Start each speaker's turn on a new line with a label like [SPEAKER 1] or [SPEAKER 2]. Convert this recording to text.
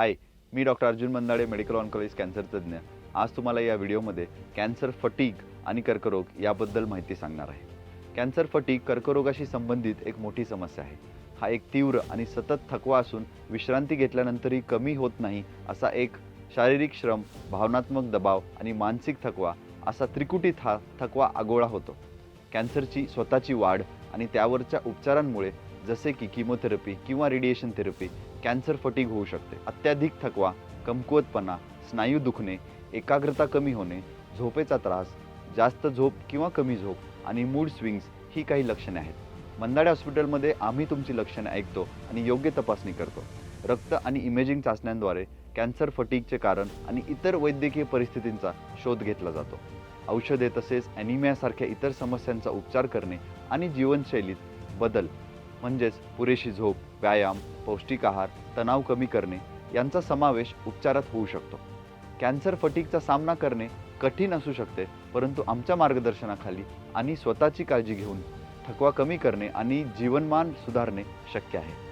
[SPEAKER 1] हाय मी doctor Arjun Mandade medical oncologist cancer तज्ज्ञ. आज तुम्हाला या व्हिडिओमध्ये कॅन्सर फटीग आणि कर्करोग याबद्दल माहिती सांगणार आहे. कॅन्सर फटीग कर्करोगाशी संबंधित एक मोठी समस्या आहे. हा एक तीव्र आणि सतत थकवा असून विश्रांती घेतल्यानंतरही कमी होत नाही असा एक शारीरिक श्रम भावनात्मक दबाव आणि मानसिक थकवा असा त्रिकुटीत हा थकवा आगोळा होतो. कॅन्सरची स्वतःची वाढ आणि त्यावरच्या उपचारांमुळे जसे की किमोथेरपी किंवा रेडिएशन थेरपी कॅन्सर फटीग होऊ शकते. अत्याधिक थकवा कमकुवतपणा स्नायू दुखणे एकाग्रता कमी होणे झोपेचा त्रास जास्त झोप किंवा कमी झोप आणि मूड स्विंग्स ही काही लक्षणे आहेत. मंदाडे हॉस्पिटलमध्ये आम्ही तुमची लक्षणे ऐकतो आणि योग्य तपासणी करतो. रक्त आणि इमेजिंग चाचण्यांद्वारे कॅन्सर फटीगचे कारण आणि इतर वैद्यकीय परिस्थितींचा शोध घेतला जातो. औषधे तसेच ॲनिमियासारख्या इतर समस्यांचा उपचार करणे आणि जीवनशैलीत बदल म्हणजेच पुरेशी झोप व्यायाम पौष्टिक आहार तणाव कमी करणे यांचा समावेश उपचारात होऊ शकतो. कॅन्सर फटीकचा सामना करणे कठीण असू शकते परंतु आमच्या मार्गदर्शनाखाली आणि स्वतःची काळजी घेऊन थकवा कमी करणे आणि जीवनमान सुधारणे शक्य आहे.